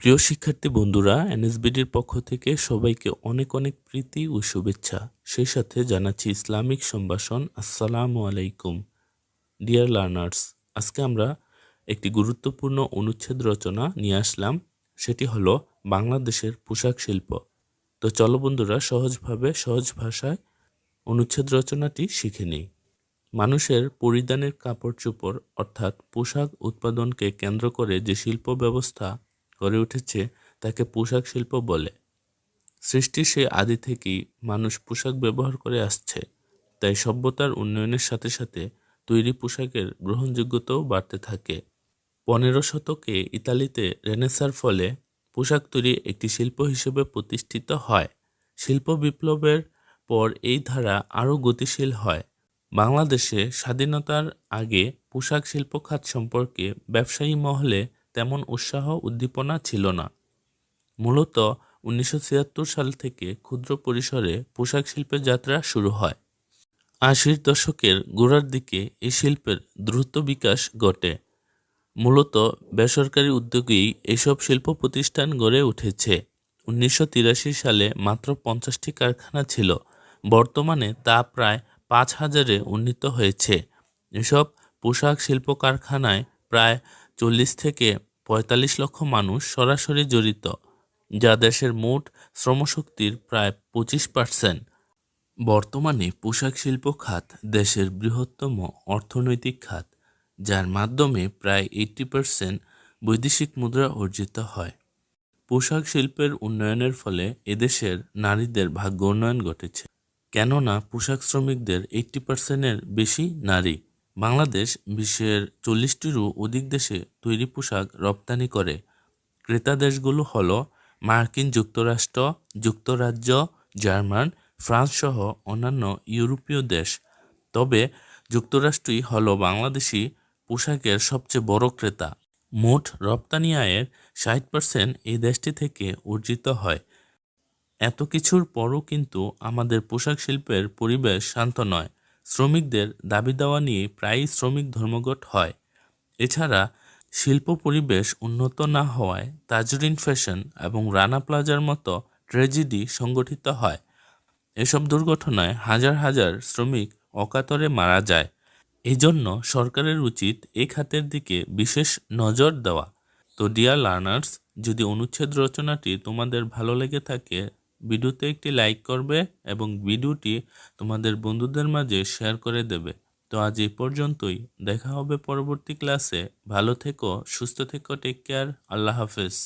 প্রিয় শিক্ষার্থী বন্ধুরা এনএসবিডির পক্ষ থেকে সবাইকে অনেক অনেক প্রীতি ও শুভেচ্ছা। সেই সাথে জানাচ্ছি ইসলামিক সম্ভাষণ। আসসালামু আলাইকুম। ডিয়ার লার্নার্স আজকে আমরা একটি গুরুত্বপূর্ণ অনুচ্ছেদ রচনা নিয়ে আসলাম। সেটি হলো বাংলাদেশের পোশাক শিল্প। তো চলো বন্ধুরা, সহজভাবে সহজ ভাষায় অনুচ্ছেদ রচনাটি শিখে নিই। মানুষের পরিধানের কাপড় চোপড় অর্থাৎ পোশাক উৎপাদনকে কেন্দ্র করে যে শিল্প ব্যবস্থা গড়ে উঠেছে তাকে পোশাক শিল্প বলে। সৃষ্টির সেই আদি থেকেই মানুষ পোশাক ব্যবহার করে আসছে, তাই সভ্যতার উন্নয়নের সাথে সাথে তৈরি পোশাকের গ্রহণযোগ্যতাও বাড়তে থাকে। পনেরো শতকে ইতালিতে রেনেসার ফলে পোশাক তৈরি একটি শিল্প হিসেবে প্রতিষ্ঠিত হয়। শিল্প বিপ্লবের পর এই ধারা আরও গতিশীল হয়। বাংলাদেশে স্বাধীনতার আগে পোশাক শিল্প খাত সম্পর্কে ব্যবসায়ী মহলে তেমন উৎসাহ উদ্দীপনা ছিল না। মূলত উনিশশো ছিয়াত্তর সাল থেকে ক্ষুদ্র পরিসরে পোশাক শিল্পের যাত্রা শুরু হয়। আশির দশকের গোড়ার দিকে এই শিল্পের দ্রুত বিকাশ ঘটে। মূলত বেসরকারি উদ্যোগেই এসব শিল্প প্রতিষ্ঠান গড়ে উঠেছে। উনিশশো তিরাশি সালে মাত্র পঞ্চাশটি কারখানা ছিল। বর্তমানে তা প্রায় পাঁচ হাজারে উন্নীত হয়েছে। এসব পোশাক শিল্প কারখানায় প্রায় চল্লিশ থেকে পঁয়তাল্লিশ লক্ষ মানুষ সরাসরি জড়িত, যা দেশের মোট শ্রমশক্তির প্রায় পঁচিশ পার্সেন্ট বর্তমানে পোশাক শিল্প খাত দেশের বৃহত্তম অর্থনৈতিক খাত, যার মাধ্যমে প্রায় এইট্টি পার্সেন্ট বৈদেশিক মুদ্রা অর্জিত হয়। পোশাক শিল্পের উন্নয়নের ফলে এদেশের নারীদের ভাগ্য উন্নয়ন ঘটেছে। কেননা পোশাক শ্রমিকদের এইট্টি পার্সেন্টের বেশি নারী। বাংলাদেশ বিশ্বের চল্লিশটিরও অধিক দেশে তৈরি পোশাক রপ্তানি করে। ক্রেতা দেশগুলো হলো মার্কিন যুক্তরাষ্ট্র, যুক্তরাজ্য, জার্মান, ফ্রান্স সহ অন্যান্য ইউরোপীয় দেশ। তবে যুক্তরাষ্ট্রই হল বাংলাদেশি পোশাকের সবচেয়ে বড় ক্রেতা। মোট রপ্তানি আয়ের ষাট পার্সেন্ট এই দেশটি থেকে অর্জিত হয়। এত কিছুর পরও কিন্তু আমাদের পোশাক শিল্পের পরিবেশ শান্ত নয়। শ্রমিকদের দাবি দেওয়া নিয়ে প্রায়ই শ্রমিক ধর্মঘট হয়। এছাড়া শিল্প পরিবেশ উন্নত না হওয়ায় তাজরিন ফ্যাশন এবং রানা প্লাজার মতো ট্র্যাজেডি সংগঠিত হয়। এসব দুর্ঘটনায় হাজার হাজার শ্রমিক অকাতরে মারা যায়। এই জন্য সরকারের উচিত এই খাতের দিকে বিশেষ নজর দেওয়া। তো, ডিয়ার লার্নার্স, যদি অনুচ্ছেদ রচনাটি তোমাদের ভালো লেগে থাকে ভিডিওতে একটি লাইক করবে এবং ভিডিওটি তোমাদের বন্ধুদের মাঝে শেয়ার করে দেবে। তো আজ এই পর্যন্তই। দেখা হবে পরবর্তী ক্লাসে। ভালো থেকো, সুস্থ থেকো টেক কেয়ার আল্লাহ হাফেজ।